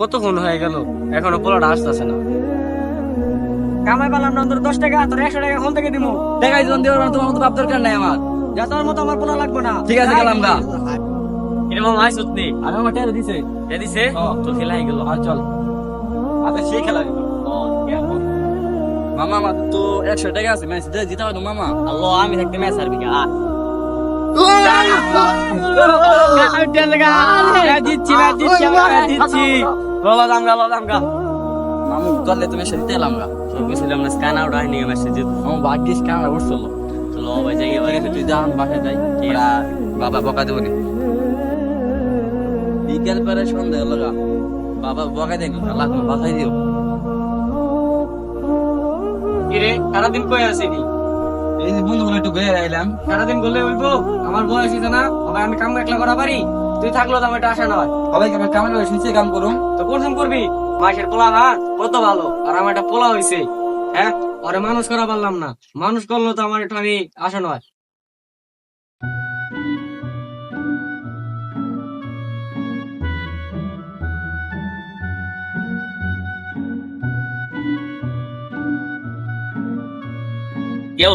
কতক্ষণ হয়ে গেল? এখনও পোলাটা আসতেছে না। কামাই পেলাম না তোর দশ টাকা তোর একশো টাকা থেকে দিবো টাকা জন দেওয়ার মানে তোমার মতো ভাব দরকার নাই আমার। যা তোর মতো আমার পোলা লাগবে না। ঠিক আছে গেলাম গা। কিরে মামা আইসত নি আমি আমার টাকা দিছে। এ দিছে? তো খেলা হয়ে গেল। আর চল। আচ্ছা সেই খেলা মামা আমার তো একশো টাকা আছে ম্যাচ মামা? আল্লাহ আমি থাকতে ম্যাচ হারবি কা দিচ্ছি না দিচ্ছি না দিচ্ছি দামগা দামগা মামু তুমি তো না মেসেজ দিত আমার ভাগ্যিস কেমন উঠছিল চলো ভাই যাই এবারে তুই যান বাসায় যাই ওরা বাবা বকা দেবো নি বিকেল পরে সন্ধ্যা হলো গা বাবা বকা দেন আল্লাহ তুমি বাসায় দিও কিরে সারাদিন কই আসিনি এই যে বন্ধু একটু বের আইলাম সারাদিন করলে হইবো আমার বয়স হইছে না আমি কাম একলা করা পারি তুই থাকল তো আমার এটা আশা নয়। সবাই কেমন কেমন হয়েছে নিচে কাম করুন। তো কোনসম করবি? মাসের পোলা না? কত ভালো। আর আমার একটা পোলা হয়েছে হ্যাঁ? ওরে মানুষ করা পারলাম না। মানুষ করল তো আমার এটা আমি আশা নয়। কেউ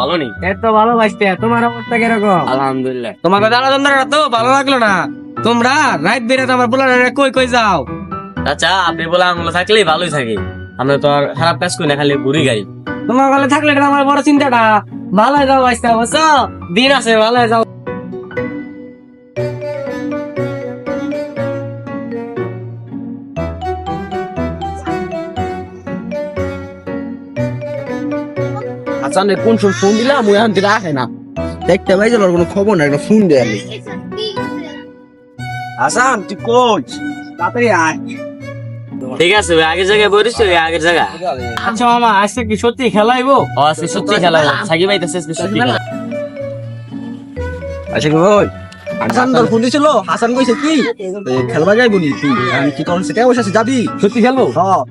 ভালো নেই। এত ভালোবাসতে তোমার অবস্থা কীরকম? আলহামদুলিল্লাহ। তোমাকে দাদা দাদারা তো ভালো লাগল না। তোমরা রাত বেড়ে আমার পোলা কই কই যাও? আচ্ছা আপনি বলে থাকলেই ভালোই থাকে। আমরা তো আর খারাপ কাজ করি না খালি ঘুরি গাই। তোমার গলে থাকলে আমার বড় চিন্তাটা। ভালো যাও আসতে অবশ্য দিন আছে ভালো যাও। আচ্ছা কোন সময় ফোন দিলাম ওই আনতে রাখে না। দেখতে ভাই তোর কোনো খবর না একটা ফোন দে আমি আসাম তুই কোচ? তাড়াতাড়ি আয়। ঠিক আছে ওই আগের জায়গায় বলিস ওই আগের জায়গা। আচ্ছা মামা আজকে কি সত্যি খেলাইবো ও আজকে সত্যি খেলা হবে সাকিব আইতাছে আজকে সত্যি খেলা। আচ্ছা কি বল হাসান তোর ফোন দিছিল? হাসান কইছে কি? খেলবা যাইবো নি? তুই আমি কি তোর সেটা বসে আছে? যাবি? সত্যি খেলব? হ্যাঁ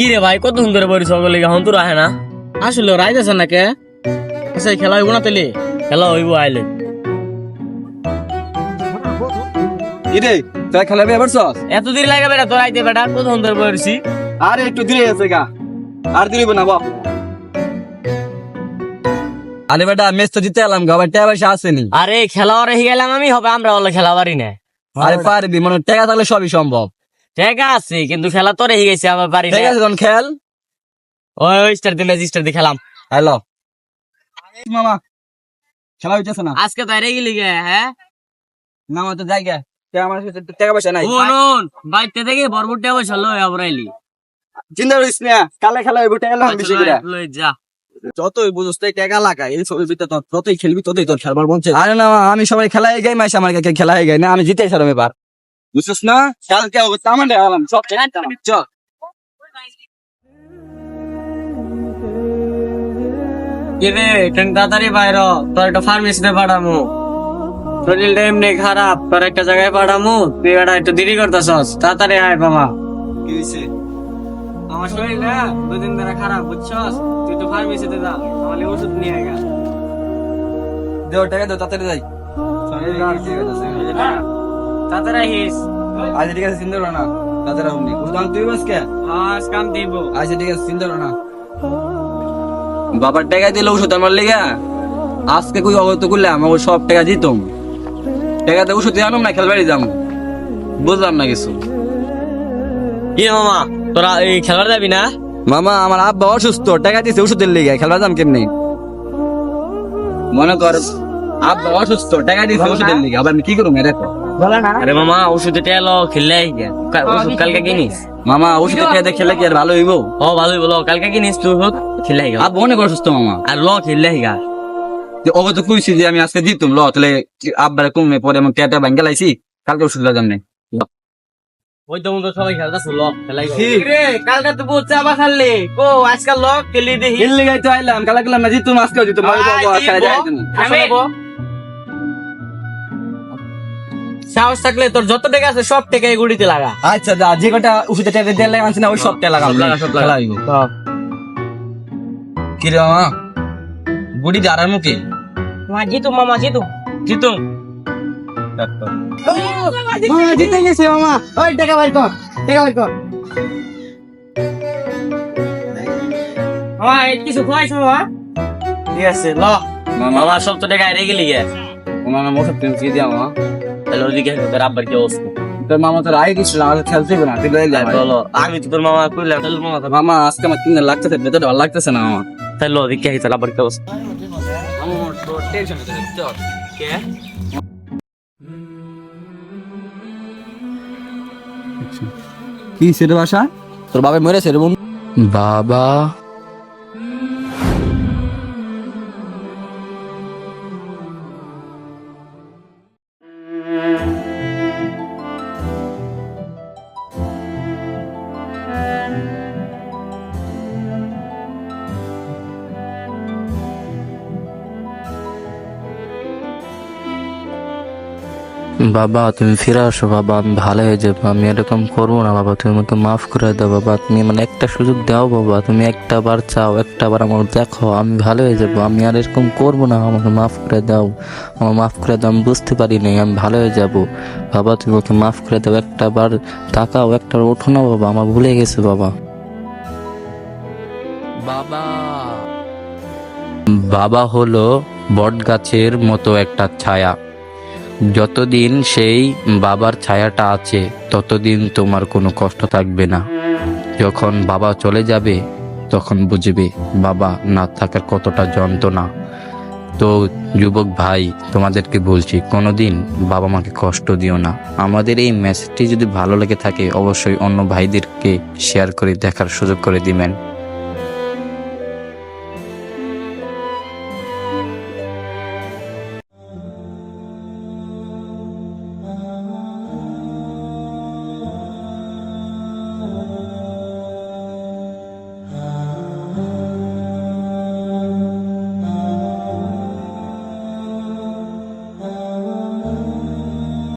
কি রে ভাই কত সুন্দর বলিস সকলে হন তোর আহে না? আসলে রাইত আছে না কে আচ্ছা খেলা হইব না তেলে খেলা হইব আইলে। ইরে তুই খেলাবি এবার সস এত দেরি লাগে বেটা তোর আইতে বেটা কত সুন্দর বলিসি আরে একটু ধীরে আছে গা। আর দিলিব না বাপ আরে বেটা ম্যাচ তো জিতে এলাম গা টাকা পয়সা আসেনি আরে খেলা ওরে গেলাম আমি হবে আমরা বলে খেলা পারি না। আরে পারবি মানে টাকা থাকলে সবই সম্ভব। ঠিক আছে কিন্তু খেলা তোরে হি গেছে আমার না ঠিক আছে তখন খেল? ওই ওই start the match start the খেলাম। হ্যালো মামা খেলা হইতেছে না। আজকে তো হেরে গেলি গে হ্যাঁ? না তো জায়গা। আমার কাছে তো টাকা পয়সা নাই। শুনুন বাইতে থেকে বরবুটে বসে লই আবরাইলি চিন্তা করিস না কালে খেলা হইব টাকা লাগাম বেশি করে। লই যা। যতই বুঝোস তাই টাকা লাগা এই ছবির ভিতরে তোর যতই খেলবি ততই তোর খেলবার মন। আরে না আমি সবাই খেলাই গাই মাইছে আমার কাছে গাই না আমি জিতে সারাম এবার। বুঝছিস না? কালকে হবে? তামান্ডে আলাম চল। চল। কিরে ট্রেন তাড়াতাড়ি বাইর। তোর একটা ফার্মেসিতে পাঠামু। শরীরটা এমনি খারাপ তোর একটা জায়গায় পাঠামু। তুই এটা একটু দেরি করতেছস। তাড়াতাড়ি আয় বাবা। কি হইছে? আমার শরীরটা দুদিন ধরে খারাপ বুঝছস? তুই তো ফার্মেসিতে যা আমার ওষুধ নিয়ে আয় গা। দেও টাকা দাও তাড়াতাড়ি যাই। তাড়াতাড়ি আহিস আজ ঠিক আছে চিন্তা করো না তাড়াতাড়ি হুমনি বুঝলাম তুই বাস কে? আজ কাম দিব। আচ্ছা ঠিক আছে চিন্তা করো না। বাবার টাকা দিলে ওষুধ আমার লেগে। আজকে কই অগত করলে আমার সব টাকা দিতাম। টাকা দিয়ে ওষুধ আনো না খেলবাড়ি যাব বুঝলাম না কিছু। কি মামা তোরা এই খেলার যাবি না? মামা আমার আব্বা অসুস্থ টাকা দিছে ওষুধের লেগে খেলবা যাম কেমনি? মনে কর আব্বা অসুস্থ টাকা দিছে ওষুধের লেগে আবার আমি কি করব কর। আরে মামা ওষুধে তেলো খেললে আই গা। ওষুধ কালকে কিনিস? মামা ওষুধের টাকা খেলে কি আর ভালো হইব? ও ভালোই বলো কালকে কিনিস তুই ওষুধ খেলে আই গা। আব্বা অনেক অসুস্থ মামা। আর ল খেললে আই গা। ওকে তো কইছি যে আমি আজকে দিতুম ল তাহলে আব্বার কমে পরে আমি টাকা ভাঙ্গে লাইছি কালকে ওষুধ লাগাম নাই ওই তো সবাই খেলতেছ রে কালকে তো খাললি কো আজকাল খেলি দেখি। খেললে গাইতে আইলাম কালা গেলাম না আজকে আমি- সাহস থাকলে তোর যত টাকা আছে সব টাকা এই গুড়িতে লাগা। আচ্ছা দা যে কটা ওষুধের টাকা দিলে আনছি না ওই সব টাকা লাগা, সব লাগা। খেলা হইব। কি রে মামা বুড়ি দাঁড়ার মুখে। মামা জিতু মামা জিতু। জিতু। জিতে। গেছে মামা। ওই টাকা বাইর কর টাকা বাইর কর। মামা কিছু খুয়াইছো মামা? ঠিক আছে ল। মামা সব তো টাকা হারিয়ে গেলি গে ওনার মোটর কি দিয়া মামা? তাহলে ওদিকে তোর আব্বার কি অবস্থা? তোর মামা তোর আগে কিছু না আমাদের খেলতে না তুই লয়ে বলো আমি তো তোর মামা কইলাম তাহলে মামা মামা আজকে আমার তিন দিন লাগতেছে ভেতরে ভালো লাগতেছে না মামা। তাহলে ওদিকে তোর আব্বার কি অবস্থা? কি? সেটা বাসা? তোর বাবা মরেছে রে বাবা। বাবা, তুমি ফিরে আসো, বাবা, আমি ভালো হয়ে যাব, আমি এরকম করব না, বাবা, তুমি আমাকে মাফ করে দাও, বাবা, তুমি মানে একটা সুযোগ দাও, বাবা, তুমি একটা বার চাও, একটা বার আমার দেখো, আমি ভালো হয়ে যাব, আমি আর এরকম করব না, আমাকে মাফ করে দাও আমার মাফ করে দাও, আমি বুঝতে পারিনি আমি ভালো হয়ে যাব। বাবা, তুমি ওকে মাফ করে দাও, একটা বার তাকাও, একটা ওঠো না, বাবা, আমার ভুলে গেছে, বাবা। বাবা। বাবা হলো বট গাছের মতো একটা ছায়া। যতদিন সেই বাবার ছায়াটা আছে, ততদিন তোমার কোনো কষ্ট থাকবে না। যখন বাবা চলে যাবে, তখন বুঝবে বাবা না থাকার কতটা যন্ত্রণা। তো যুবক ভাই, তোমাদেরকে বলছি, কোনোদিন বাবা মাকে কষ্ট দিও না। আমাদের এই মেসেজটি যদি ভালো লেগে থাকে, অবশ্যই অন্য ভাইদেরকে শেয়ার করে দেখার সুযোগ করে দিবেন।